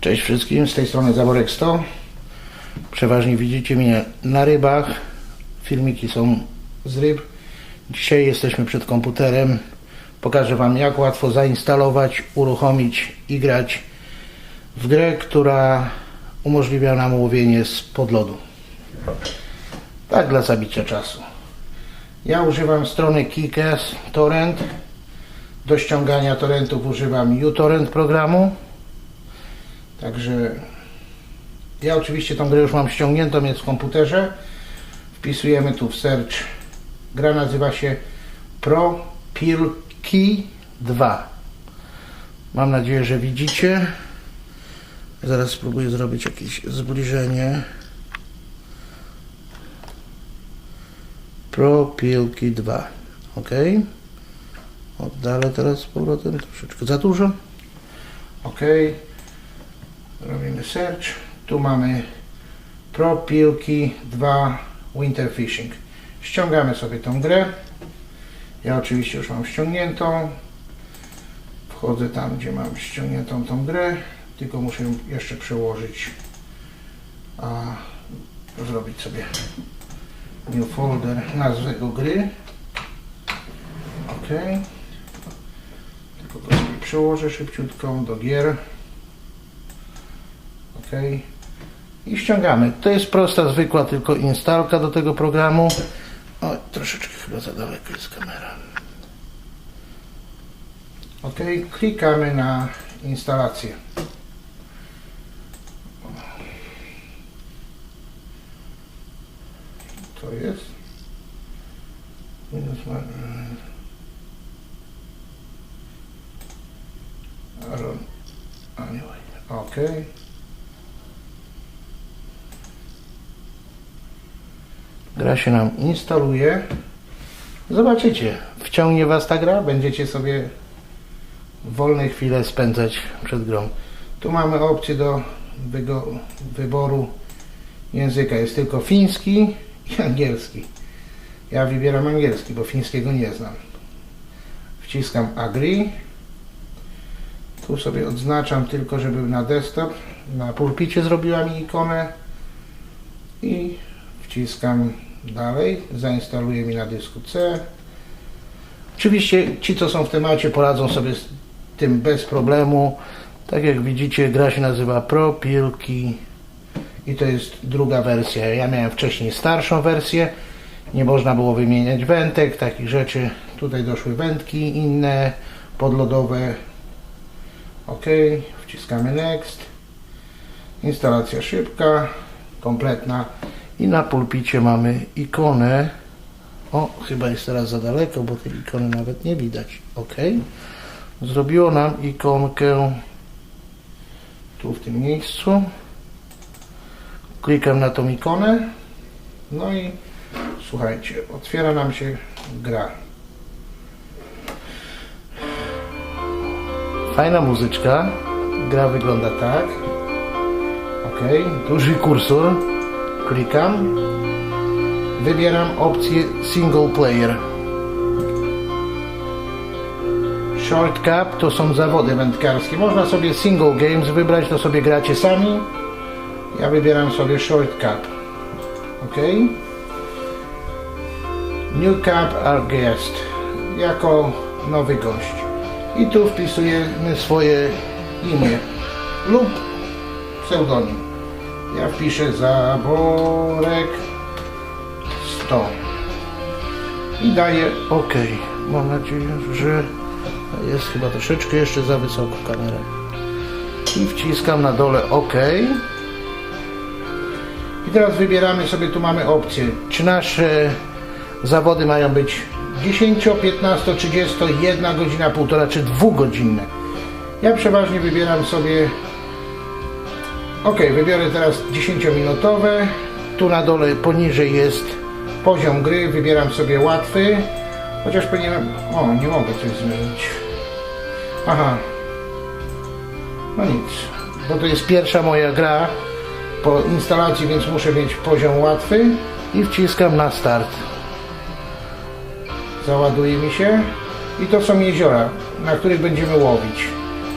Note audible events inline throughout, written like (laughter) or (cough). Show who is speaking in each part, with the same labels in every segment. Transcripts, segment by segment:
Speaker 1: Cześć wszystkim, z tej strony Zaworek 100. Przeważnie widzicie mnie na rybach. Filmiki są z ryb. Dzisiaj jesteśmy przed komputerem. Pokażę Wam jak łatwo zainstalować, uruchomić i grać w grę, która umożliwia nam łowienie z podlodu. Tak dla zabicia czasu. Ja używam strony Kickass Torrent. Do ściągania torrentów używam uTorrent programu. Także ja oczywiście tą grę już mam ściągniętą, jest w komputerze. Wpisujemy tu w search. Gra nazywa się Pro Pilki 2. Mam nadzieję, że widzicie. Zaraz spróbuję zrobić jakieś zbliżenie. Pro Pilki 2. Ok. Oddalę teraz z powrotem troszeczkę za dużo. Ok. Robimy search. Tu mamy Pro Pilki 2 Winter Fishing. Ściągamy sobie tą grę. Ja oczywiście już mam ściągniętą. Wchodzę tam, gdzie mam ściągniętą tą grę. Tylko muszę ją jeszcze przełożyć. A zrobić sobie new folder, nazwę do gry. Ok. Tylko go sobie przełożę szybciutko do gier. OK. I ściągamy. To jest prosta, zwykła tylko instalka do tego programu. O, troszeczkę chyba za daleko jest kamera. OK. Klikamy na instalację. To jest. Minus one. Aaron. Anyway. OK. Gra się nam instaluje. Zobaczycie, wciągnie Was ta gra, będziecie sobie wolne chwile spędzać przed grą. Tu mamy opcję do wyboru języka. Jest tylko fiński i angielski. Ja wybieram angielski, bo fińskiego nie znam. Wciskam agree. Tu sobie odznaczam tylko, żeby na desktop, na pulpicie zrobiła mi ikonę i wciskam dalej, zainstaluje mi na dysku C. Oczywiście ci, co są w temacie, poradzą sobie z tym bez problemu. Tak jak widzicie, gra się nazywa Pro Pilki i to jest druga wersja. Ja miałem wcześniej starszą wersję, nie można było wymieniać wędek, takich rzeczy. Tutaj doszły wędki inne, podlodowe. OK, wciskamy Next. Instalacja szybka, kompletna. I na pulpicie mamy ikonę. O, chyba jest teraz za daleko, bo tej ikony nawet nie widać. OK. Zrobiło nam ikonkę tu w tym miejscu. Klikam na tą ikonę. No i słuchajcie, otwiera nam się gra. Fajna muzyczka. Gra wygląda tak. OK. Duży kursor. Klikam. Wybieram opcję single player. Short Cup to są zawody wędkarskie. Można sobie single games wybrać, to sobie gracie sami. Ja wybieram sobie Short Cup. OK. New Cup our guest. Jako nowy gość. I tu wpisujemy swoje imię lub pseudonim. Ja wpiszę Zaborek 100 i daję OK. Mam nadzieję, że jest chyba troszeczkę jeszcze za wysoko kamera. I wciskam na dole OK. I teraz wybieramy sobie, tu mamy opcję, czy nasze zawody mają być 10, 15, 30, 1 godzina, półtora czy dwugodzinne. Ja przeważnie wybieram sobie Ok, wybiorę teraz 10-minutowe. Tu na dole poniżej jest poziom gry. Wybieram sobie łatwy. Chociaż powinienem... O, nie mogę coś zmienić. Aha. No nic. Bo to jest pierwsza moja gra po instalacji, więc muszę mieć poziom łatwy. I wciskam na start. Załaduje mi się. I to są jeziora, na których będziemy łowić.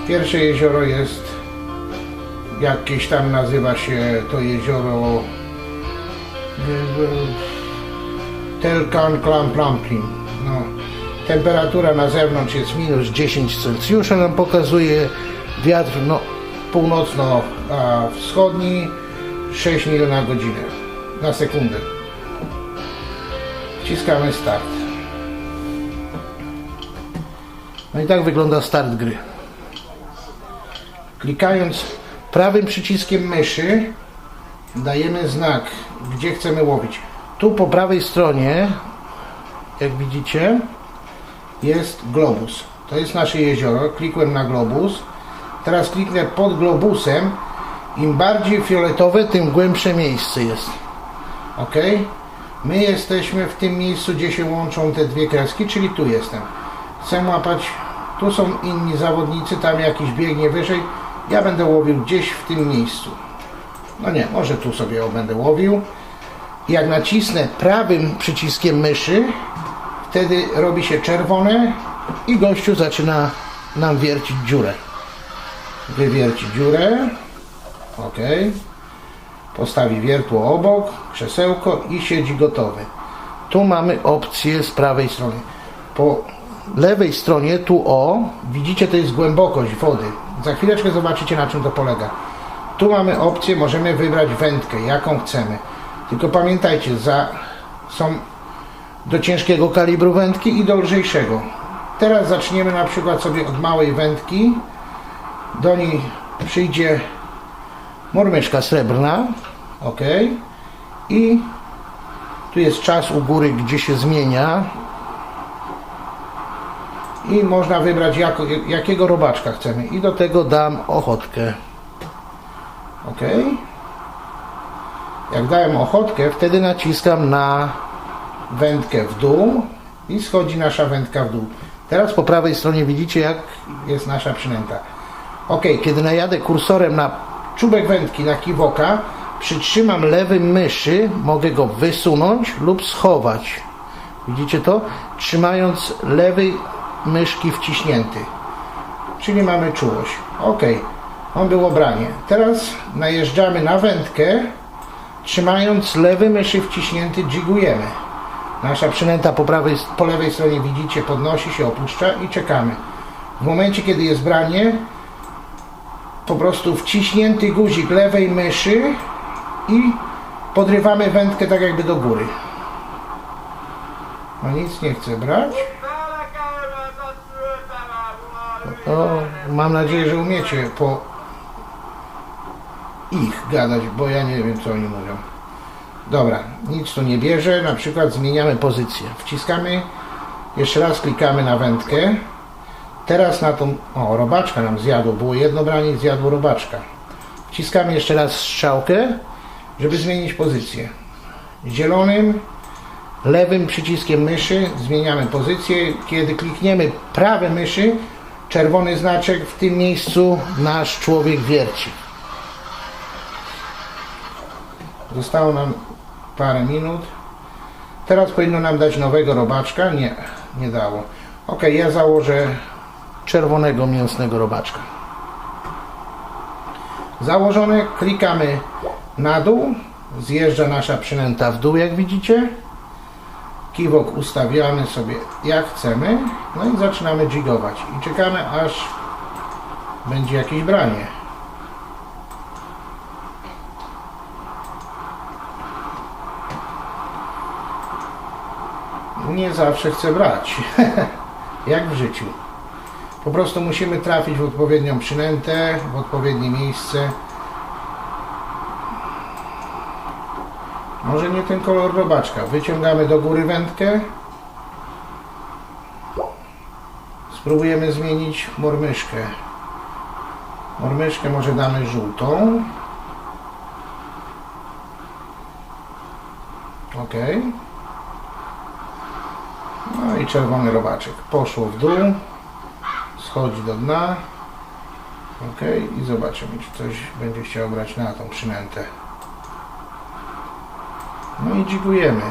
Speaker 1: Pierwsze jezioro jest Jakieś tam nazywa się to jezioro Telkan Klamplamplim. No. Temperatura na zewnątrz jest minus 10 Celsjusza nam pokazuje. Wiatr no, północno-wschodni 6 mil na godzinę. Na sekundę. Wciskamy start. No i tak wygląda start gry. Klikając prawym przyciskiem myszy dajemy znak, gdzie chcemy łowić. Tu po prawej stronie, jak widzicie, jest globus. To jest nasze jezioro. Klikłem na globus. Teraz kliknę pod globusem. Im bardziej fioletowe, tym głębsze miejsce jest. Ok? My jesteśmy w tym miejscu, gdzie się łączą te dwie kreski, czyli tu jestem. Chcę łapać, tu są inni zawodnicy, tam jakiś biegnie wyżej. Ja będę łowił gdzieś w tym miejscu. No nie, może tu sobie będę łowił. Jak nacisnę prawym przyciskiem myszy, wtedy robi się czerwone i gościu zaczyna nam wiercić dziurę. Wywierci dziurę. Ok. Postawi wiertło obok, krzesełko i siedzi gotowy. Tu mamy opcję z prawej strony. Po lewej stronie, tu o, widzicie to jest głębokość wody. Za chwileczkę zobaczycie na czym to polega. Tu mamy opcję, możemy wybrać wędkę, jaką chcemy. Tylko pamiętajcie, za, są do ciężkiego kalibru wędki i do lżejszego. Teraz zaczniemy na przykład sobie od małej wędki. Do niej przyjdzie mormyszka srebrna. ok. I tu jest czas u góry, gdzie się zmienia. I można wybrać jako, jakiego robaczka chcemy. I do tego dam ochotkę. ok. Jak dałem ochotkę, wtedy naciskam na wędkę w dół i schodzi nasza wędka w dół. Teraz po prawej stronie widzicie jak jest nasza przynęta. Ok, kiedy najadę kursorem na czubek wędki, na kiwoka, przytrzymam lewym myszy, mogę go wysunąć lub schować. Widzicie to? Trzymając lewy myszki wciśnięty. Czyli mamy czułość. Ok, on było branie. Teraz najeżdżamy na wędkę, trzymając lewy myszy wciśnięty, dżigujemy. Nasza przynęta po, prawej, po lewej stronie widzicie podnosi się, opuszcza i czekamy. W momencie kiedy jest branie po prostu wciśnięty guzik lewej myszy i podrywamy wędkę tak jakby do góry. No nic nie chce brać. No, mam nadzieję, że umiecie po ich gadać, bo ja nie wiem co oni mówią. Dobra, nic tu nie bierze, na przykład zmieniamy pozycję. Wciskamy, jeszcze raz klikamy na wędkę. Teraz na tą, o robaczka nam zjadło, było jedno branie zjadło robaczka. Wciskamy jeszcze raz strzałkę, żeby zmienić pozycję. Zielonym, lewym przyciskiem myszy zmieniamy pozycję. Kiedy klikniemy prawe myszy, czerwony znaczek, w tym miejscu nasz człowiek wierci. Zostało nam parę minut. Teraz powinno nam dać nowego robaczka. Nie, nie dało. Ok, ja założę czerwonego mięsnego robaczka. Założone, klikamy na dół. Zjeżdża nasza przynęta w dół, jak widzicie. Kiwok ustawiamy sobie jak chcemy. No i zaczynamy jigować. I czekamy aż będzie jakieś branie. nie zawsze chce brać. (laughs) Jak w życiu. Po prostu musimy trafić w odpowiednią przynętę, w odpowiednie miejsce. Może nie ten kolor robaczka. Wyciągamy do góry wędkę. Spróbujemy zmienić mormyszkę. Mormyszkę może damy żółtą. Ok. No i czerwony robaczek. Poszło w dół. Schodzi do dna. Ok. I zobaczymy, czy coś będzie chciał brać na tą przynętę. No i dzigujemy.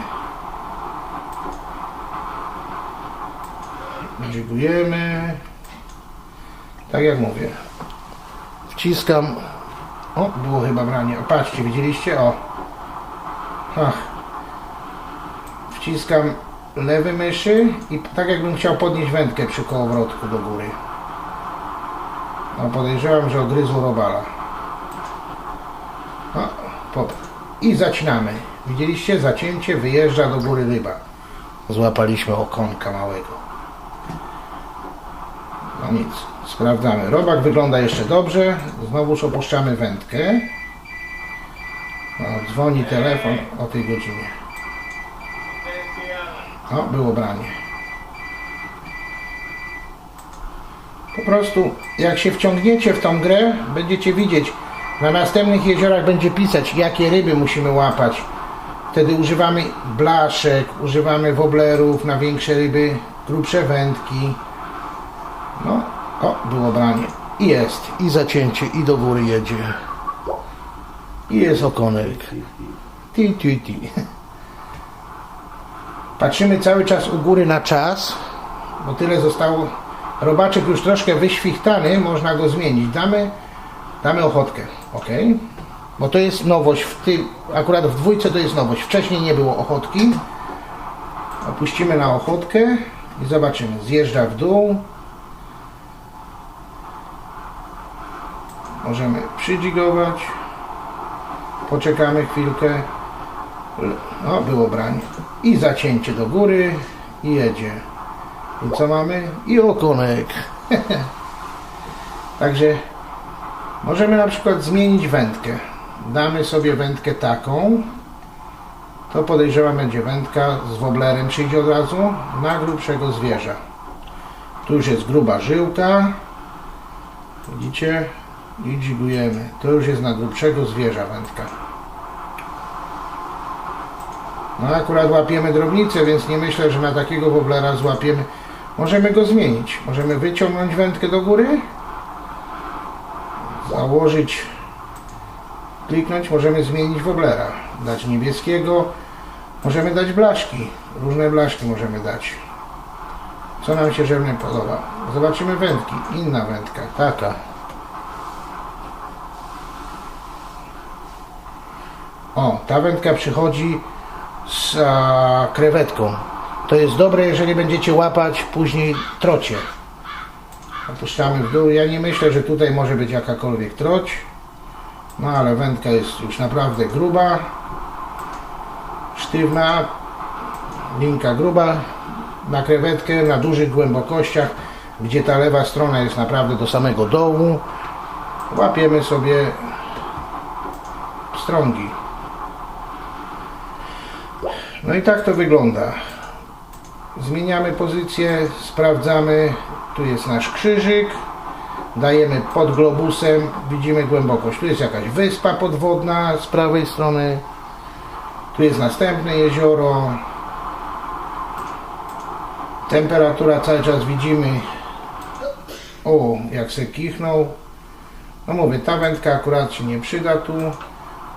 Speaker 1: Dzigujemy. Tak jak mówię. Wciskam O, było chyba branie. O, patrzcie, widzieliście? O. Ach. Wciskam lewy myszy i tak jakbym chciał podnieść wędkę przy kołowrotku do góry. No podejrzewam, że ogryzł robala. O, pop. I zaczynamy. Widzieliście? Zacięcie, wyjeżdża do góry ryba. Złapaliśmy okonka małego. No nic, sprawdzamy. Robak wygląda jeszcze dobrze. Znowuż opuszczamy wędkę. O, dzwoni telefon o tej godzinie. O, było branie. Po prostu, jak się wciągniecie w tą grę, będziecie widzieć, na następnych jeziorach będzie pisać, jakie ryby musimy łapać. Wtedy używamy blaszek, używamy woblerów na większe ryby, grubsze wędki. No, o, było branie. I jest, i zacięcie, i do góry jedzie. I jest okonek. Ti, ti, ti. Patrzymy cały czas u góry na czas, bo tyle zostało. Robaczek już troszkę wyświchtany, można go zmienić. Damy, damy ochotkę, ok? Bo to jest nowość w tym, akurat w dwójce to jest nowość. Wcześniej nie było ochotki. Opuścimy na ochotkę i zobaczymy. Zjeżdża w dół. Możemy przydzigować. Poczekamy chwilkę. No, było branie. I zacięcie do góry i jedzie. I co mamy? I okonek. (laughs) Także możemy na przykład zmienić wędkę. Damy sobie wędkę taką. To podejrzewam będzie wędka z woblerem przyjdzie od razu na grubszego zwierza. Tu już jest gruba żyłka. Widzicie? I dzigujemy. To już jest na grubszego zwierza wędka. No akurat łapiemy drobnicę, więc nie myślę, że na takiego woblera złapiemy. Możemy go zmienić. Możemy wyciągnąć wędkę do góry. Założyć. Kliknąć. Możemy zmienić woblera. Dać niebieskiego. Możemy dać blaszki. Różne blaszki możemy dać. Co nam się żywnie podoba. Zobaczymy wędki. Inna wędka. Taka. O, ta wędka przychodzi z a, krewetką. To jest dobre, jeżeli będziecie łapać później trocie. Opuszczamy w dół. Ja nie myślę, że tutaj może być jakakolwiek troć. No ale wędka jest już naprawdę gruba. Sztywna. Linka gruba. Na krewetkę, na dużych głębokościach, gdzie ta lewa strona jest naprawdę do samego dołu. Łapiemy sobie strągi. No i tak to wygląda. Zmieniamy pozycję, sprawdzamy. Tu jest nasz krzyżyk. Dajemy pod globusem, widzimy głębokość. Tu jest jakaś wyspa podwodna z prawej strony. Tu jest następne jezioro. Temperatura cały czas widzimy. O, jak se kichnął. No mówię, ta wędka akurat się nie przyda tu.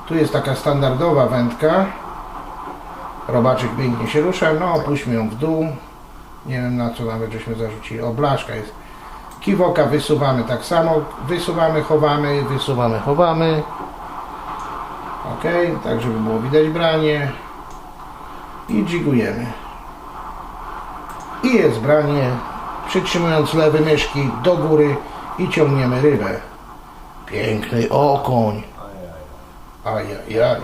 Speaker 1: Tu jest taka standardowa wędka. Robaczek pięknie się rusza. No, opuśćmy ją w dół. Nie wiem na co nawet żeśmy zarzucili. O, blaszka jest. Kiwoka wysuwamy tak samo. Wysuwamy, chowamy, wysuwamy, chowamy. Ok, tak żeby było widać branie. I dżigujemy. I jest branie. Przytrzymując lewy myszki do góry i ciągniemy rybę. Piękny okoń. Ajajaj.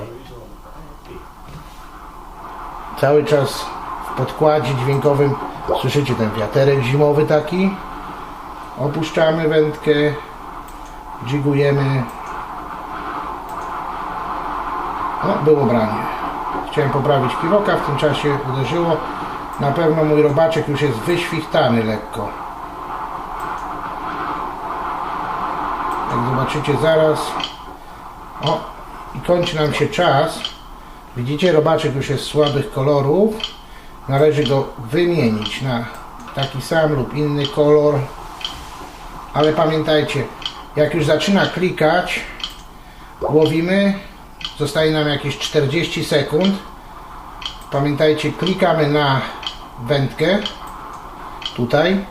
Speaker 1: Cały czas w podkładzie dźwiękowym słyszycie ten wiaterek zimowy taki. Opuszczamy wędkę, dżigujemy. No, było branie. Chciałem poprawić kiwoka, w tym czasie uderzyło. Na pewno mój robaczek już jest wyświchtany lekko. Jak zobaczycie zaraz. O, i kończy nam się czas. Widzicie, robaczek już jest słabych kolorów. Należy go wymienić na taki sam lub inny kolor. Ale pamiętajcie, jak już zaczyna klikać, łowimy. Zostaje nam jakieś 40 sekund. Pamiętajcie, klikamy na wędkę. Tutaj.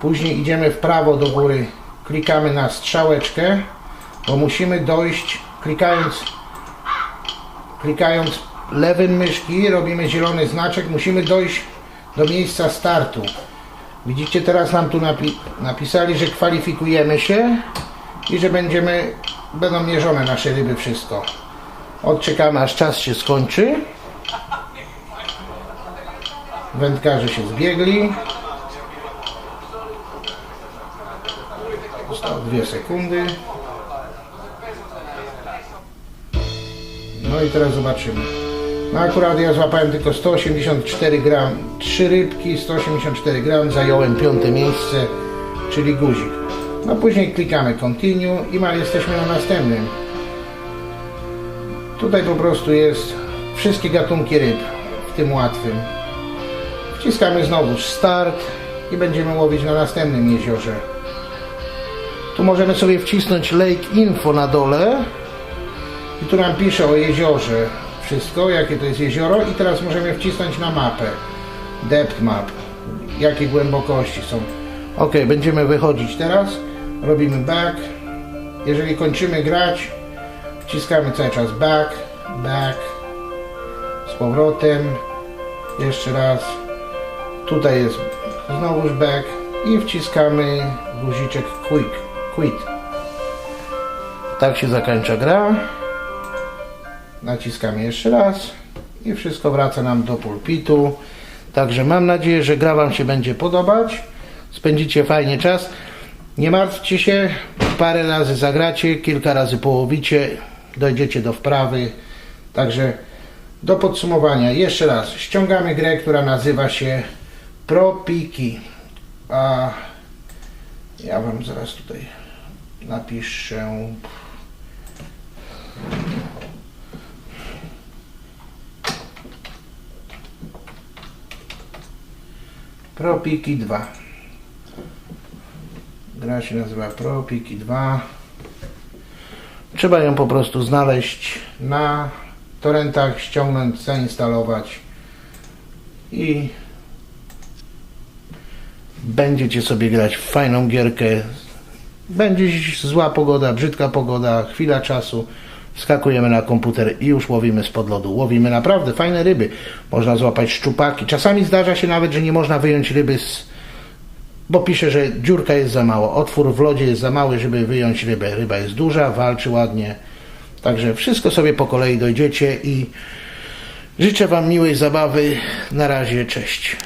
Speaker 1: Później idziemy w prawo do góry. Klikamy na strzałeczkę. bo musimy dojść klikając klikając lewym myszki robimy zielony znaczek musimy dojść do miejsca startu widzicie teraz nam tu napi napisali, że kwalifikujemy się i że będziemy będą mierzone nasze ryby wszystko odczekamy aż czas się skończy wędkarze się zbiegli Zostało dwie sekundy. No i teraz zobaczymy. No akurat ja złapałem tylko 184 gram, trzy rybki, 184 gram, zająłem piąte miejsce, czyli guzik. No później klikamy continue i ma, jesteśmy na następnym. Tutaj po prostu jest wszystkie gatunki ryb, w tym łatwym. Wciskamy znowu start i będziemy łowić na następnym jeziorze. Tu możemy sobie wcisnąć Lake Info na dole i tu nam pisze o jeziorze wszystko, jakie to jest jezioro i teraz możemy wcisnąć na mapę. Depth Map. Jakie głębokości są. Ok, będziemy wychodzić teraz. Robimy back. Jeżeli kończymy grać wciskamy cały czas back back z powrotem. Jeszcze raz. Tutaj jest znowuż back i wciskamy guziczek quick quit. Tak się zakończa gra naciskamy jeszcze raz i wszystko wraca nam do pulpitu. Także mam nadzieję, że gra Wam się będzie podobać. Spędzicie fajnie czas. Nie martwcie się parę razy zagracie, kilka razy połowicie dojdziecie do wprawy. Także do podsumowania. Jeszcze raz ściągamy grę, która nazywa się ProPiki. A ja Wam zaraz tutaj napiszę ProPiki 2 gra się nazywa ProPiki 2 trzeba ją po prostu znaleźć na torrentach, ściągnąć, zainstalować i będziecie sobie grać w fajną gierkę. Będzie zła pogoda, brzydka pogoda, chwila czasu wskakujemy na komputer i już łowimy spod lodu. Łowimy naprawdę fajne ryby. Można złapać szczupaki. Czasami zdarza się nawet, że nie można wyjąć ryby z... bo pisze, że dziurka jest za mała. Otwór w lodzie jest za mały, żeby wyjąć rybę. Ryba jest duża, walczy ładnie. Także wszystko sobie po kolei dojdziecie i życzę Wam miłej zabawy. Na razie, cześć.